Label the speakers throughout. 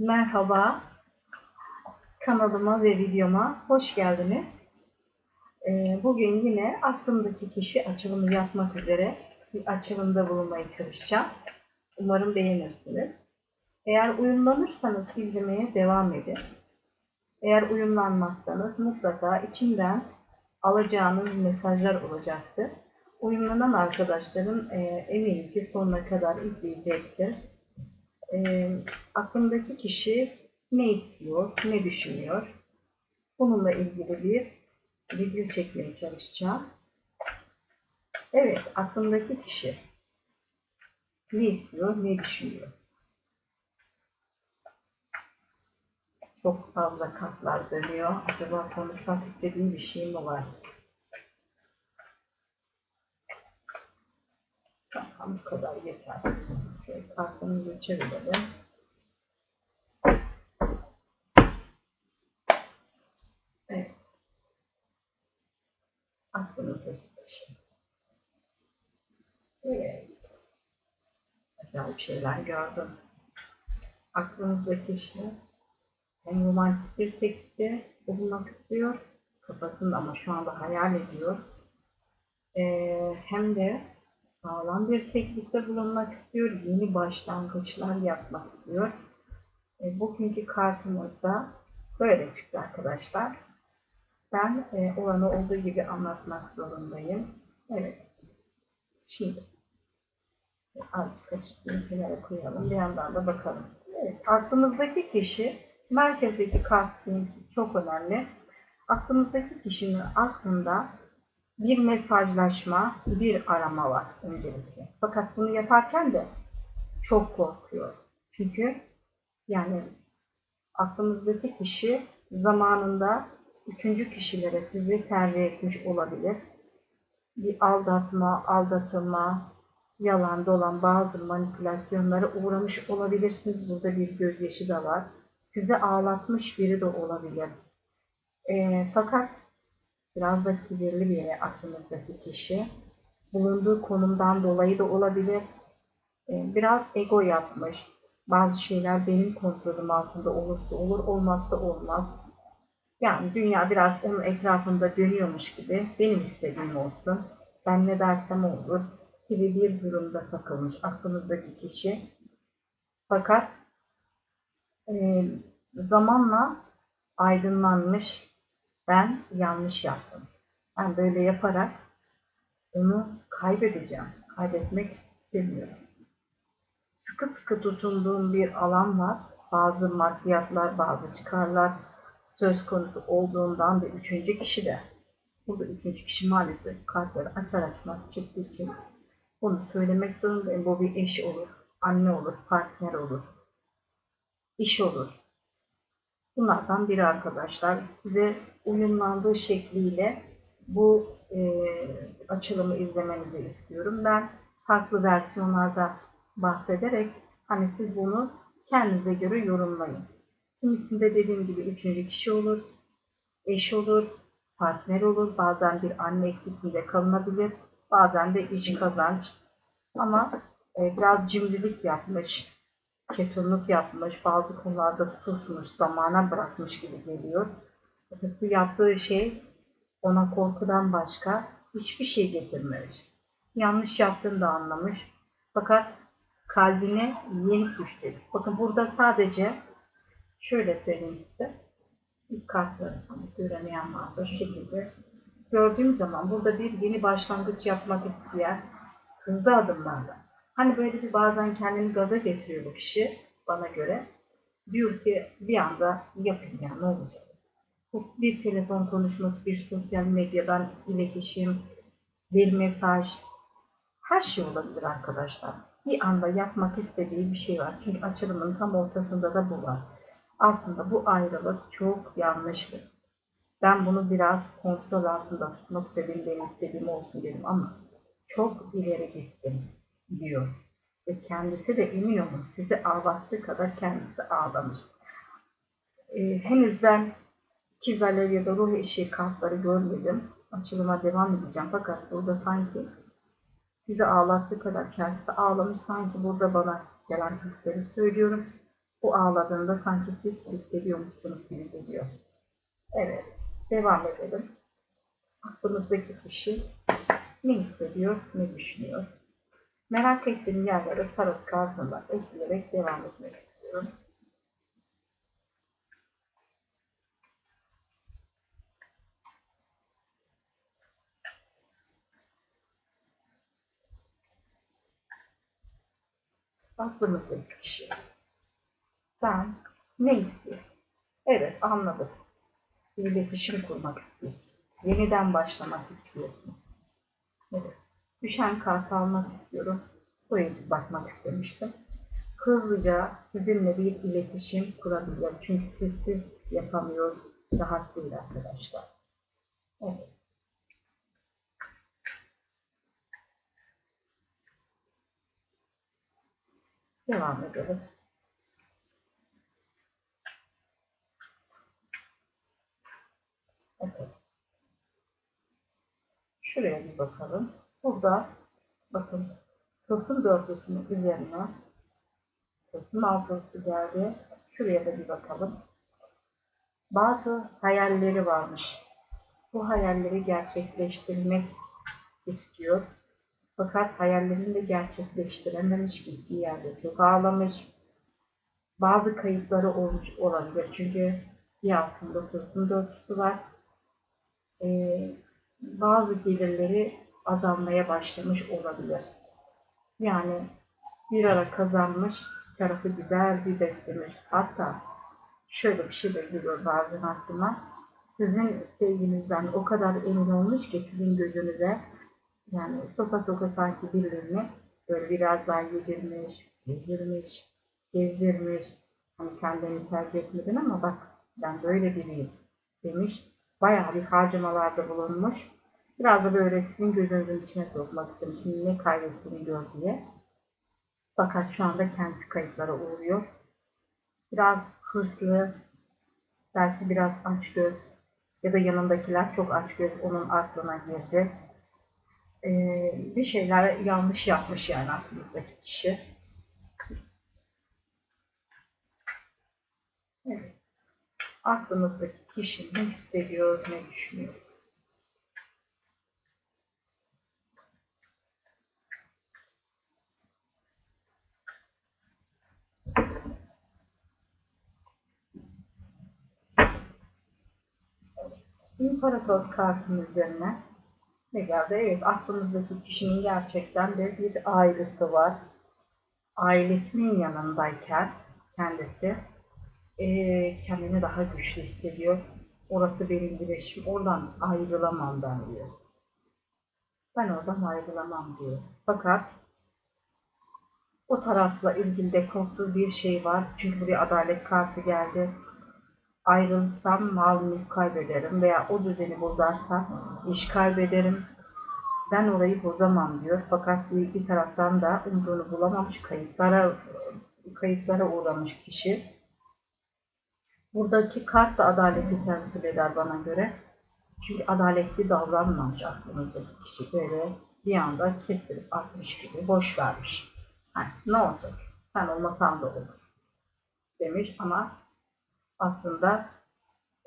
Speaker 1: Merhaba, kanalıma ve videoma hoş geldiniz. Ee, Bugün yine aklımdaki kişi açılımı yapmak üzere bir açılımda bulunmaya çalışacağım. Umarım beğenirsiniz. Eğer uyumlanırsanız izlemeye devam edin. Eğer uyumlanmazsanız mutlaka içinden alacağınız mesajlar olacaktır. Uyumlanan arkadaşlarım e, eminim ki sonuna kadar izleyecektir e, aklındaki kişi ne istiyor, ne düşünüyor? Bununla ilgili bir video çekmeye çalışacağım. Evet, aklındaki kişi ne istiyor, ne düşünüyor? Çok fazla kartlar dönüyor. Acaba konuşmak istediğim bir şey mi var? Bu kadar yeter. Şöyle kartımızı çevirelim. Evet. Aklımızdaki kişi. Evet. Acayip şeyler gördüm. Aklımızdaki kişi hem romantik bir teklifte bulunmak istiyor. Kafasında ama şu anda hayal ediyor. Ee, hem de sağlam bir teklifte bulunmak istiyor. Yeni başlangıçlar yapmak istiyor. E, bugünkü kartımızda böyle çıktı arkadaşlar. Ben e, olanı olduğu gibi anlatmak zorundayım. Evet. Şimdi azıcık açtığım kenara koyalım. Bir yandan da bakalım. Evet. Aklımızdaki kişi merkezdeki kartın çok önemli. Aklımızdaki kişinin aklında bir mesajlaşma, bir arama var öncelikle. Fakat bunu yaparken de çok korkuyor. Çünkü yani aklımızdaki kişi zamanında üçüncü kişilere sizi tercih etmiş olabilir. Bir aldatma, aldatılma, yalan dolan bazı manipülasyonlara uğramış olabilirsiniz. Burada bir gözyaşı da var. Sizi ağlatmış biri de olabilir. E, fakat biraz da kibirli bir yere aklınızdaki kişi. Bulunduğu konumdan dolayı da olabilir. E, biraz ego yapmış. Bazı şeyler benim kontrolüm altında olursa olur, olmazsa olmaz. Yani dünya biraz onun etrafında dönüyormuş gibi benim istediğim olsun. Ben ne dersem olur gibi bir durumda takılmış aklınızdaki kişi. Fakat e, zamanla aydınlanmış ben yanlış yaptım. Ben böyle yaparak onu kaybedeceğim. Kaybetmek istemiyorum. Sıkı sıkı tutunduğum bir alan var. Bazı maddiyatlar, bazı çıkarlar söz konusu olduğundan ve üçüncü kişi de burada üçüncü kişi maalesef kartları açar açmaz çıktığı için bunu söylemek zorundayım. Bu bir eş olur, anne olur, partner olur, iş olur. Bunlardan biri arkadaşlar. Size uyumlandığı şekliyle bu e, açılımı izlemenizi istiyorum. Ben farklı versiyonlarda bahsederek hani siz bunu kendinize göre yorumlayın. Kimisinde dediğim gibi üçüncü kişi olur, eş olur, partner olur, bazen bir anne etkisinde kalınabilir, bazen de iç kazanç. Ama e, biraz cimrilik yapmış, ketumluk yapmış, bazı konularda susmuş, zamana bırakmış gibi geliyor. Bu yaptığı şey ona korkudan başka hiçbir şey getirmemiş. Yanlış yaptığını da anlamış. Fakat kalbine yenik düştü. Bakın burada sadece şöyle söyleyeyim size. İlk kartları göremeyen varsa şu şekilde. Gördüğüm zaman burada bir yeni başlangıç yapmak isteyen hızlı adımlarla. Hani böyle bir bazen kendini gaza getiriyor bu kişi bana göre. Diyor ki bir anda yapın ya ne olacak? Bir telefon konuşması, bir sosyal medyadan iletişim, bir mesaj, her şey olabilir arkadaşlar. Bir anda yapmak istediği bir şey var. Çünkü açılımın tam ortasında da bu var. Aslında bu ayrılık çok yanlıştı. Ben bunu biraz kontrol altında tutmak istedim, benim istediğim olsun dedim ama çok ileri gittim diyor. Ve kendisi de emin olun sizi ağlattığı kadar kendisi ağlamış. Ee, henüz ben ikiz alev ya da ruh eşiği kartları görmedim. Açılıma devam edeceğim. Fakat burada sanki sizi ağlattığı kadar kendisi ağlamış. Sanki burada bana gelen hisleri söylüyorum. O ağladığında sanki siz hissediyormuşsunuz gibi geliyor. Evet, devam edelim. Aklımızdaki kişi ne hissediyor, ne düşünüyor? Merak ettiğim yerlere tarot kartından ekleyerek devam etmek istiyorum. Aklımızdaki kişi. Sen ne istiyorsun? Evet anladım. Bir iletişim kurmak istiyorsun. Yeniden başlamak istiyorsun. Evet. Düşen kartı almak istiyorum. Buraya bir bakmak istemiştim. Hızlıca sizinle bir iletişim kurabiliyor. Çünkü sessiz yapamıyor. Rahat değil arkadaşlar. Evet. Devam edelim. Evet. Şuraya bir bakalım. Burada bakın Tılsım dörtlüsünün üzerine Tılsım altısı geldi. Şuraya da bir bakalım. Bazı hayalleri varmış. Bu hayalleri gerçekleştirmek istiyor. Fakat hayallerini de gerçekleştirememiş gittiği yerde çok ağlamış. Bazı kayıpları olmuş olabilir. Çünkü bir altında tılsım dörtlüsü var. Ee, bazı gelirleri azalmaya başlamış olabilir. Yani bir ara kazanmış, tarafı güzel bir beslemiş. Hatta şöyle bir şey de geliyor bazen aklıma. Sizin sevginizden o kadar emin olmuş ki sizin gözünüze yani soka soka sanki birilerini böyle biraz daha yedirmiş, yedirmiş, gezdirmiş. Hani sen beni tercih etmedin ama bak ben böyle biriyim demiş. Bayağı bir harcamalarda bulunmuş. Biraz da böyle sizin gözünüzün içine sokmak istedim. Şimdi ne kaybettiğini gör diye. Fakat şu anda kendisi kayıplara uğruyor. Biraz hırslı, belki biraz açgöz ya da yanındakiler çok açgöz onun aklına girdi. Ee, bir şeyler yanlış yapmış yani aklımızdaki kişi. Evet. Aklımızdaki kişi ne hissediyor, ne düşünüyor? İmparator kartının üzerine ne geldi? Evet, aklımızdaki kişinin gerçekten de bir ailesi var. Ailesinin yanındayken kendisi eee, kendini daha güçlü hissediyor. Orası benim birleşim, oradan ayrılamam ben diyor. Ben oradan ayrılamam diyor. Fakat o tarafla ilgili de korktuğu bir şey var. Çünkü buraya adalet kartı geldi ayrılsam mal mülk kaybederim veya o düzeni bozarsam iş kaybederim. Ben orayı bozamam diyor. Fakat bir, taraftan da umduğunu bulamamış kayıplara kayıplara uğramış kişi. Buradaki kart da adaleti temsil eder bana göre. Çünkü adaletli davranmamış aklımızdaki kişi böyle bir anda kestirip atmış gibi boş vermiş. Hani, ne olacak? Sen olmasan da olur demiş ama aslında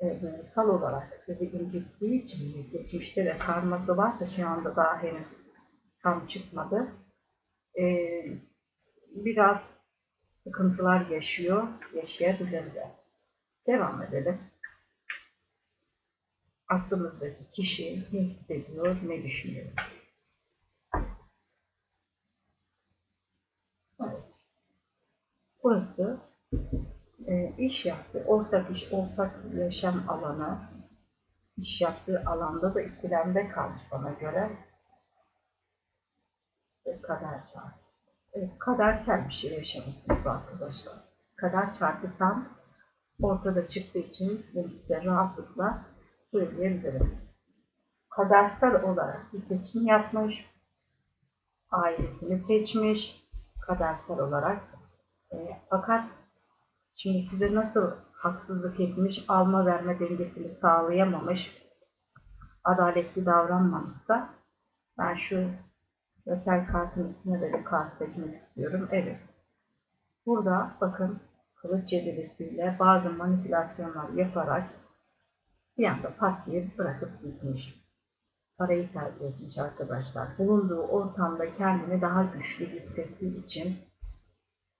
Speaker 1: e, duygusal olarak sizi incittiği için geçmişte de karması varsa şu anda daha henüz tam çıkmadı. E, biraz sıkıntılar yaşıyor, yaşayabilir de. Devam edelim. Aklımızdaki kişi ne hissediyor, ne düşünüyor? Evet. Burası e, iş yaptı. Ortak iş, ortak yaşam alanı, iş yaptığı alanda da ikilemde kalmış bana göre. E, kader çarpı. Evet, kadersel bir şey yaşamışsınız arkadaşlar. Kader çarpı tam ortada çıktığı için ben size rahatlıkla söyleyebilirim. Kadersel olarak bir seçim yapmış, ailesini seçmiş, kadersel olarak. E, fakat Şimdi size nasıl haksızlık etmiş, alma verme dengesini sağlayamamış, adaletli davranmamışsa ben şu özel kartın üstüne de bir kart seçmek istiyorum. Evet. Burada bakın kılıç cebilesiyle bazı manipülasyonlar yaparak bir anda pat bırakıp gitmiş. Parayı tercih etmiş arkadaşlar. Bulunduğu ortamda kendini daha güçlü hissettiği için,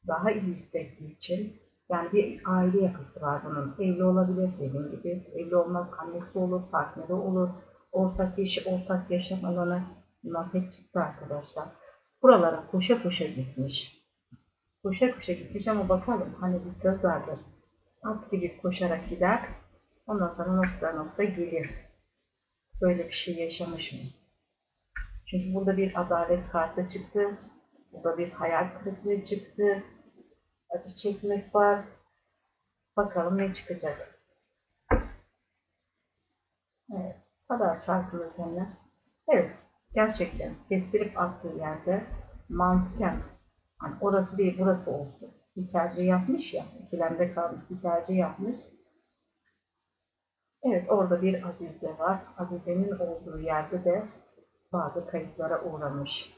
Speaker 1: daha iyi hissettiği için yani bir aile yapısı var bunun. Evli olabilir dediğim gibi. Evli olmaz annesi olur, partneri olur. Ortak işi, ortak yaşam alanı. Hep çıktı arkadaşlar. Buralara koşa koşa gitmiş. Koşa koşa gitmiş ama bakalım hani bir söz vardır. At gibi koşarak gider. Ondan sonra nokta nokta gelir. Böyle bir şey yaşamış mı? Çünkü burada bir adalet kartı çıktı. Burada bir hayal kırıklığı çıktı. Acı çekmek var. Bakalım ne çıkacak. Evet. Kadar şarkılı üzerine. Evet. Gerçekten kestirip attığı yerde mantıken hani orası değil burası olsun. Bir tercih yapmış ya. ikilemde kalmış bir tercih yapmış. Evet orada bir Azize var. Azize'nin olduğu yerde de bazı kayıplara uğramış.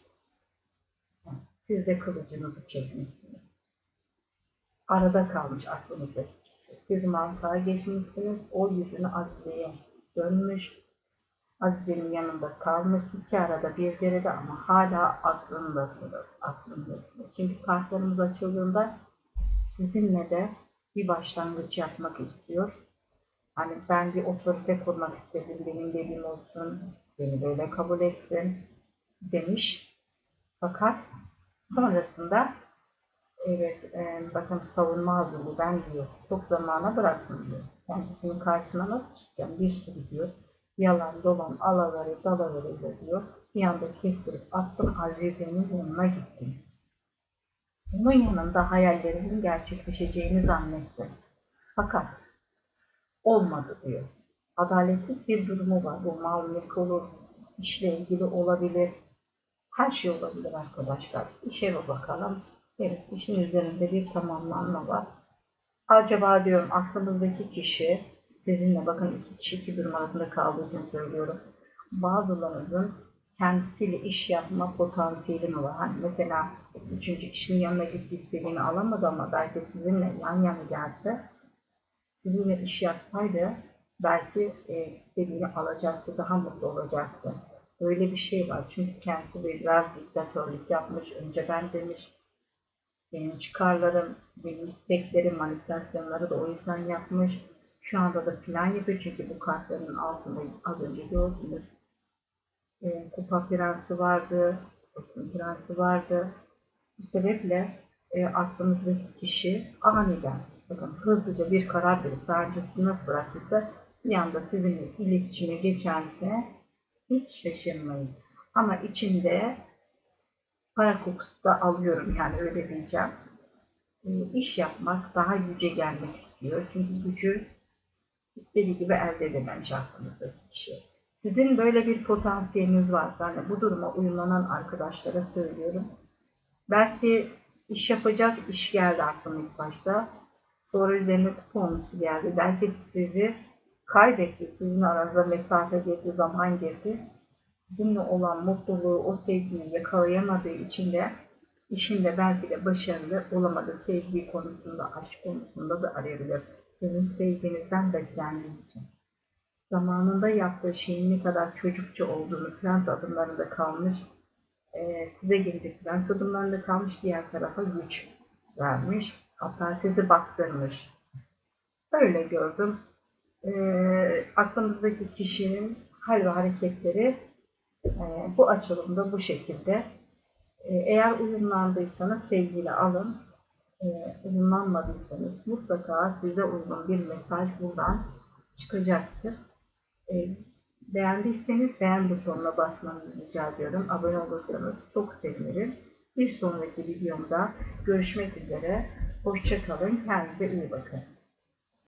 Speaker 1: Siz de kılıcınızı çekmişsiniz. Arada kalmış aklınızdaki kişi. Siz mantığa geçmişsiniz. O yüzünü Azize'ye dönmüş. Azize'nin yanında kalmış. iki arada bir derede ama hala aklındasınız. Aklındasınız. Çünkü kartlarımız açıldığında sizinle de bir başlangıç yapmak istiyor. Hani ben bir otorite kurmak istedim, benim dediğim olsun, beni böyle kabul etsin demiş. Fakat sonrasında evet e, bakın savunma hazırlığı ben diyor. Çok zamana bıraktım diyor. Kendisinin karşısına nasıl çıkacağım bir sürü diyor. Yalan dolan alaları dalaları diyor. Bir anda kestirip attım Azize'nin yanına gittim. Onun yanında hayallerimin gerçekleşeceğini zannettim. Fakat olmadı diyor. Adaletsiz bir durumu var. Bu mal mülk olur, işle ilgili olabilir. Her şey olabilir arkadaşlar. İşe bakalım. Evet, işin üzerinde bir tamamlanma var. Acaba diyorum aklımızdaki kişi sizinle bakın iki kişi iki durum arasında kaldığı için söylüyorum. Bazılarınızın kendisiyle iş yapma potansiyeli mi var? Hani mesela üçüncü kişinin yanına gitti istediğini alamadı ama belki sizinle yan yana gelse sizinle iş yapsaydı belki e, istediğini alacaktı, daha mutlu olacaktı. Böyle bir şey var. Çünkü kendisi biraz diktatörlük yapmış. Önce ben demiş. Benim çıkarlarım, benim isteklerim, manipülasyonları da o yüzden yapmış. Şu anda da plan yapıyor çünkü bu kartların altında az önce gördünüz. E, kupa prensi vardı, Kupa prensi vardı. Bu sebeple e, aklımızdaki kişi aniden bakın hızlıca bir karar verip daha öncesini nasıl bıraktıysa bir anda sizinle iletişime geçerse hiç şaşırmayın. Ama içinde para kokusu da alıyorum yani öyle diyeceğim. E, iş yapmak, daha yüce gelmek istiyor. Çünkü gücü istediği gibi elde edememiş aklınızdaki kişi. Sizin böyle bir potansiyeliniz varsa, hani bu duruma uyumlanan arkadaşlara söylüyorum. Belki iş yapacak iş geldi aklıma ilk başta. Sonra üzerine kuponlusu geldi. Belki sizi kaybetti. Sizin aranızda mesafe girdi, zaman girdi. Sizinle olan mutluluğu, o sevgiyi yakalayamadığı için de işinde belki de başarılı olamadı. Sevgi konusunda, aşk konusunda da arayabilir. Sizin sevginizden beslendiği için. Zamanında yaptığı şeyin ne kadar çocukça olduğunu prens adımlarında kalmış, e, size gelecek prens adımlarında kalmış, diğer tarafa güç vermiş. Hatta sizi baktırmış. Öyle gördüm. E, aklınızdaki kişinin hal ve hareketleri bu açılımda bu şekilde. E, eğer uyumlandıysanız sevgiyle alın. E, uyumlanmadıysanız mutlaka size uygun bir mesaj buradan çıkacaktır. Beğendiyseniz beğen butonuna basmanızı rica ediyorum. Abone olursanız çok sevinirim. Bir sonraki videomda görüşmek üzere. Hoşçakalın. Kendinize iyi bakın.